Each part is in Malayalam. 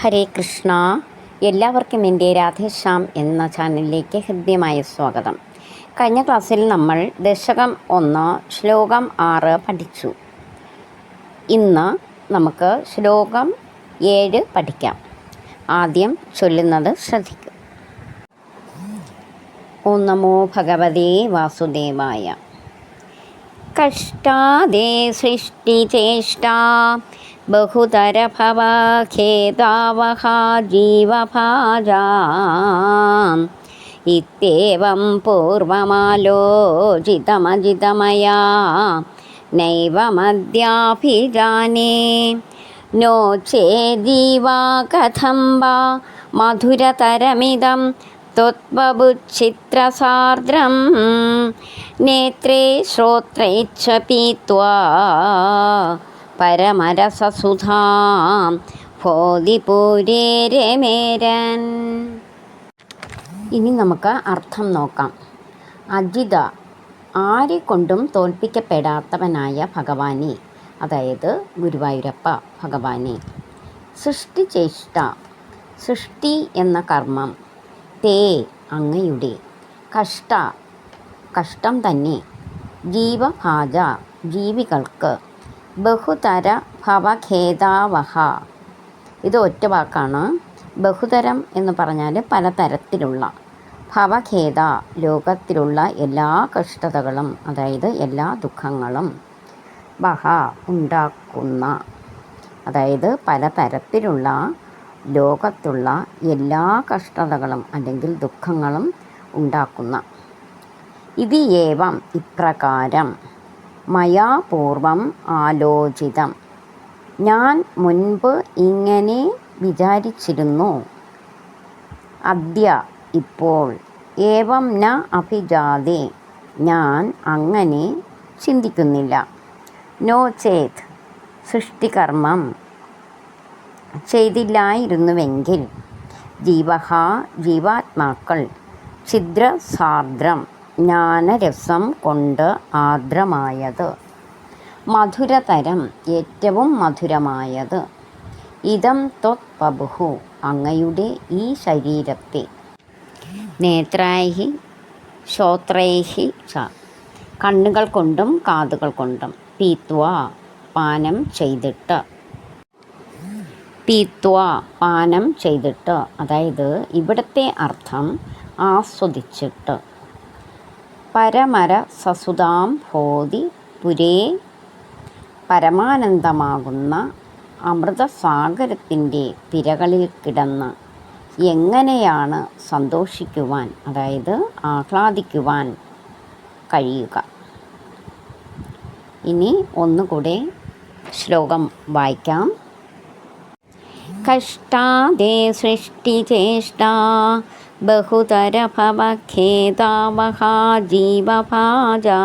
ഹരേ കൃഷ്ണ. എല്ലാവർക്കും എന്റെ രാധേശ്യാം എന്ന ചാനലിലേക്ക് ഹൃദ്യമായ സ്വാഗതം. കഴിഞ്ഞ ക്ലാസ്സിൽ നമ്മൾ ദശകം ഒന്ന് ശ്ലോകം ആറ് പഠിച്ചു. ഇന്ന് നമുക്ക് ശ്ലോകം ഏഴ് പഠിക്കാം. ആദ്യം ചൊല്ലുന്നത് ശ്രദ്ധിക്കും. ഓ നമോ ഭഗവതേ വാസുദേവായ കഷ്ടാദേ സൃഷ്ടിചേഷ്ടാ ബഹുതരഭവഖേദാവഹാ ജീവഭാജാം ഇത്യേവം പൂർവമാലോചിതമജിതമയാ നൈവമദ്യാഭിജാനേ नो चेजीवा कथं वा मधुरतरमिदं त्वत्बुच्छित्रसार्द्रं नेत्रे श्रोत्रे च पीत्वा പരമരസസുധാം ഭോതിപൂരേ രമേരൻ ഇനി നമുക്ക് അർത്ഥം നോക്കാം അജിത ആരെ കൊണ്ടും തോൽപ്പിക്കപ്പെടാത്തവനായ ഭഗവാനെ അതായത് ഗുരുവായൂരപ്പ ഭഗവാനെ സൃഷ്ടിചേഷ്ട സൃഷ്ടി എന്ന കർമ്മം തേ അങ്ങയുടെ. കഷ്ട കഷ്ടം തന്നെ. ജീവഭാജ ജീവികൾക്ക് ബഹുതര ഭവഖേദാവഹ. ഇത് ഒറ്റ വാക്കാണ്. ബഹുതരം എന്ന് പറഞ്ഞാൽ പലതരത്തിലുള്ള ഭവഖേദ ലോകത്തിലുള്ള എല്ലാ കഷ്ടതകളും അതായത് എല്ലാ ദുഃഖങ്ങളും വഹ ഉണ്ടാക്കുന്ന അതായത് പലതരത്തിലുള്ള ലോകത്തുള്ള എല്ലാ കഷ്ടതകളും അല്ലെങ്കിൽ ദുഃഖങ്ങളും ഉണ്ടാക്കുന്ന. ഇത് ഏവം ഇപ്രകാരം. മയാ പൂർവം ആലോചിതം. ഞാൻ മുൻപ് ഇങ്ങനെ വിചാരിച്ചിരുന്നു. അദ്യ ഇപ്പോൾ ഏവം ന അഭിജാതെ. ഞാൻ അങ്ങനെ ചിന്തിക്കുന്നില്ല. നോ ചേത്. സൃഷ്ടികർമ്മം. ചെയ്തില്ലായിരുന്നുവെങ്കിൽ ജീവഹ ജീവാത്മാക്കൾ ഛിദ്രസാർദ്രം ജ്ഞാനരസം കൊണ്ട് ആർദ്രമായത്. മധുരതരം ഏറ്റവും മധുരമായത്. ഇതം ത്വത് പബുഹു അങ്ങയുടെ ഈ ശരീരത്തെ. നേത്രാഹി ശ്രോത്രൈഹി ച. കണ്ണുകൾ കൊണ്ടും കാതുകൾ കൊണ്ടും പീത്വ പാനം ചെയ്തിട്ട്. പീത്വ പാനം ചെയ്തിട്ട് അതായത് ഇവിടുത്തെ അർത്ഥം ആസ്വദിച്ചിട്ട്. പരമര സസുതാം ഭോതി പുരേ പരമാനന്ദമാകുന്ന അമൃതസാഗരത്തിന്റെ തിരകളിൽ കിടന്ന് എങ്ങനെയാണ് സന്തോഷിക്കുവാൻ അതായത് ആഹ്ലാദിക്കുവാൻ കഴിയുക. ഇനി ഒന്നുകൂടെ ശ്ലോകം വായിക്കാം. കഷ്ടാദേ സൃഷ്ടിചേഷ്ടാ ബഹുതരഭവഖേദാവഹാ ജീവഭാജാ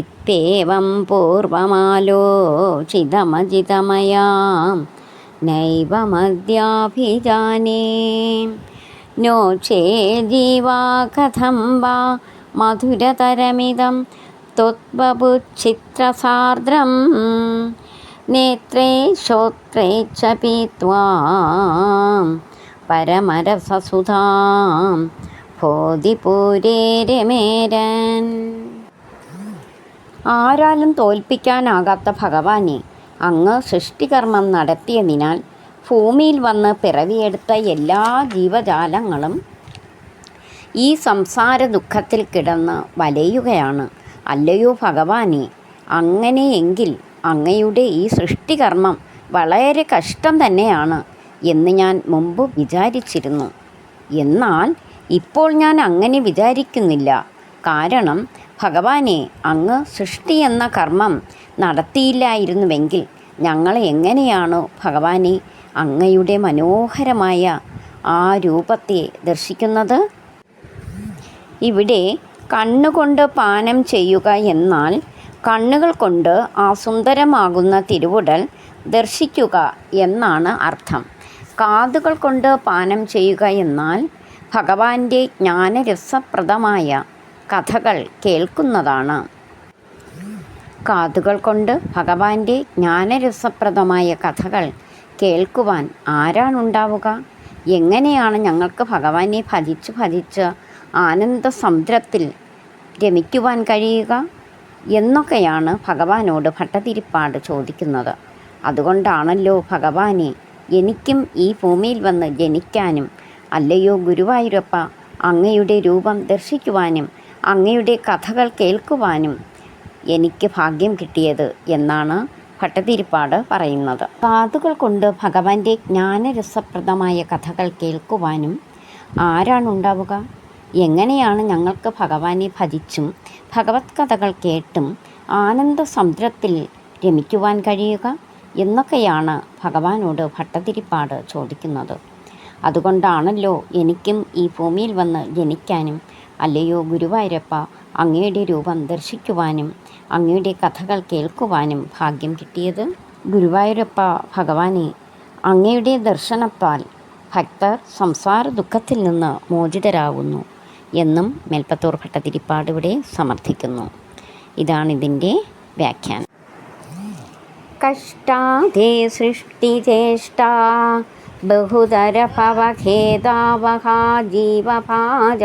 ഇത്യേവം പൂർവമാലോചിതമജിതമയാ നൈവമദ്യാഭിജാനേ नो चेजीवा कथं वा मधुरतरमिदं त्वत्बुच्छित्रसार्द्रं നേത്രേ ശ്രോത്രേ ച പീത്വാം പരമരസസുധാം ഭോതിപൂരേ രമേരൻ ആരാലും തോൽപ്പിക്കാനാകാത്ത ഭഗവാനെ അങ്ങ് സൃഷ്ടികർമ്മം നടത്തിയതിനാൽ ഭൂമിയിൽ വന്ന് പിറവിയെടുത്ത എല്ലാ ജീവജാലങ്ങളും ഈ സംസാര ദുഃഖത്തിൽ കിടന്ന് വലയുകയാണ്. അല്ലയോ ഭഗവാനെ അങ്ങനെയെങ്കിൽ അങ്ങയുടെ ഈ സൃഷ്ടികർമ്മം വളരെ കഷ്ടം തന്നെയാണ് എന്ന് ഞാൻ മുമ്പ് വിചാരിച്ചിരുന്നു. എന്നാൽ ഇപ്പോൾ ഞാൻ അങ്ങനെ വിചാരിക്കുന്നില്ല. കാരണം ഭഗവാനെ അങ്ങ് സൃഷ്ടി എന്ന കർമ്മം നടത്തിയില്ലായിരുന്നുവെങ്കിൽ ഞങ്ങൾ എങ്ങനെയാണോ ഭഗവാനെ അങ്ങയുടെ മനോഹരമായ ആ രൂപത്തെ ദർശിക്കുന്നത്? ഇവിടെ കണ്ണുകൊണ്ട് പാനം ചെയ്യുക എന്നാൽ കണ്ണുകൾ കൊണ്ട് ആ സുന്ദരമാകുന്ന തിരുവുടൽ ദർശിക്കുക എന്നാണ് അർത്ഥം. കാതുകൾ കൊണ്ട് പാനം ചെയ്യുക എന്നാൽ ഭഗവാന്റെ ജ്ഞാനരസപ്രദമായ കഥകൾ കേൾക്കുന്നതാണ്. കാതുകൾ കൊണ്ട് ഭഗവാന്റെ ജ്ഞാനരസപ്രദമായ കഥകൾ കേൾക്കുവാൻ ആരാണുണ്ടാവുക? എങ്ങനെയാണ് ഞങ്ങൾക്ക് ഭഗവാനെ ഭജിച്ച് ഭജിച്ച് ആനന്ദസമുദ്രത്തിൽ രമിക്കുവാൻ കഴിയുക? എന്നൊക്കെയാണ് ഭഗവാനോട് ഭട്ടതിരിപ്പാട് ചോദിക്കുന്നത്. അതുകൊണ്ടാണല്ലോ ഭഗവാനെ എനിക്കും ഈ ഭൂമിയിൽ വന്ന് ജനിക്കാനും അല്ലയോ ഗുരുവായൂരപ്പ അങ്ങയുടെ രൂപം ദർശിക്കുവാനും അങ്ങയുടെ കഥകൾ കേൾക്കുവാനും എനിക്ക് ഭാഗ്യം കിട്ടിയത് എന്നാണ് ഭട്ടതിരിപ്പാട് പറയുന്നത്. കാതുകൾ കൊണ്ട് ഭഗവാന്റെ ജ്ഞാനരസപ്രദമായ കഥകൾ കേൾക്കുവാനും ആരാണുണ്ടാവുക? എങ്ങനെയാണ് ഞങ്ങൾക്ക് ഭഗവാനെ ഭജിച്ചും ഭഗവത് കഥകൾ കേട്ടും ആനന്ദ സമുദ്രത്തിൽ രമിക്കുവാൻ കഴിയുക എന്നൊക്കെയാണ് ഭഗവാനോട് ഭട്ടതിരിപ്പാട് ചോദിക്കുന്നത്. അതുകൊണ്ടാണല്ലോ എനിക്കും ഈ ഭൂമിയിൽ വന്ന് ജനിക്കാനും അല്ലയോ ഗുരുവായൂരപ്പ അങ്ങയുടെ രൂപം ദർശിക്കുവാനും അങ്ങയുടെ കഥകൾ കേൾക്കുവാനും ഭാഗ്യം കിട്ടിയത്? ഗുരുവായൂരപ്പ ഭഗവാനെ അങ്ങയുടെ ദർശനത്താൽ ഭക്തർ സംസാര ദുഃഖത്തിൽ നിന്ന് മോചിതരാകുന്നു എന്നും മേൽപ്പത്തൂർ ഭട്ടതിരിപ്പാട് ഇവിടെ സമർത്ഥിക്കുന്നു. ഇതാണിതിന്റെ വ്യാഖ്യാനം. കഷ്ടാധി സൃഷ്ടിചേഷ്ട ബഹുതരഭവഖേദാവഹ ജീവഭാജ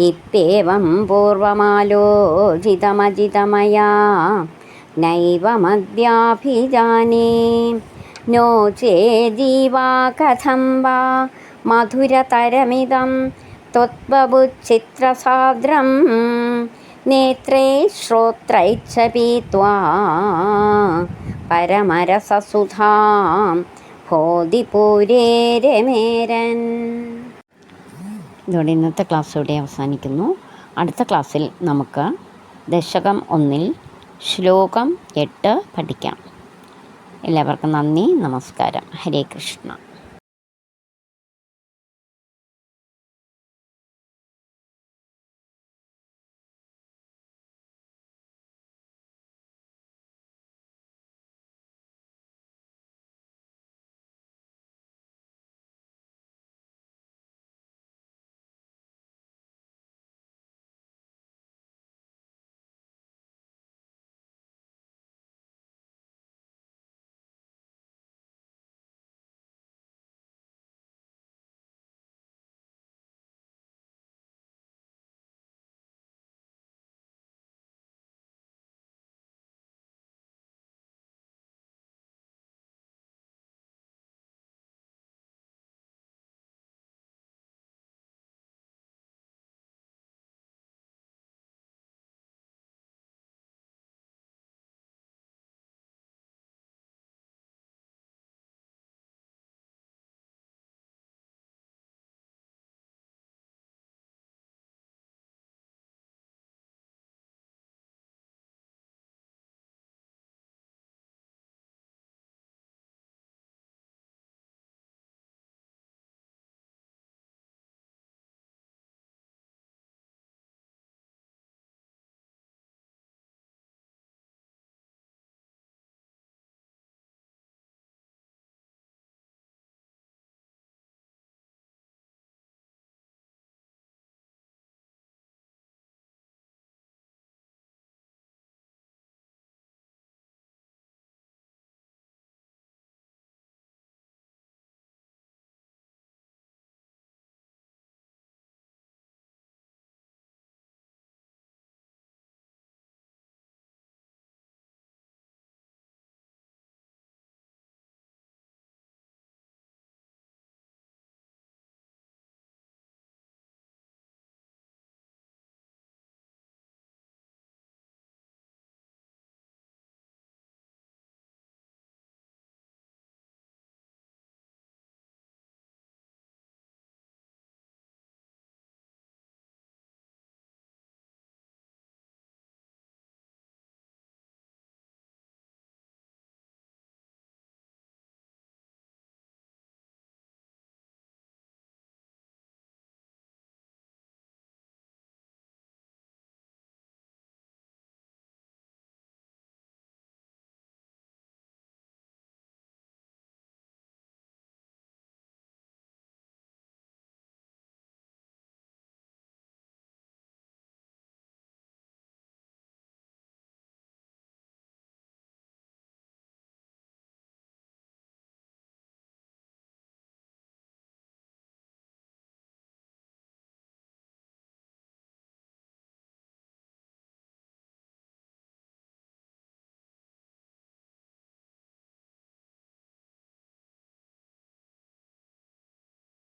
ഇത്യേവം പൂർവമാലോചിതമജിതമയാ നൈവമദ്യാഭിജാനേ. नो चेजीवा कथं वा मधुरतरमिदं त्वत्बबुच्चित्रसाद्रं नेत्रे श्रोत्रैश्च पीत्वा പരമരസസുധാം ഭോതിപൂരേ രമേരൻ ഇതോടെ ഇന്നത്തെ ക്ലാസ് ഇവിടെ അവസാനിക്കുന്നു അടുത്ത ക്ലാസ്സിൽ നമുക്ക് ദശകം ഒന്നിൽ ശ്ലോകം എട്ട് പഠിക്കാം എല്ലാവർക്കും നന്ദി നമസ്കാരം ഹരേ കൃഷ്ണ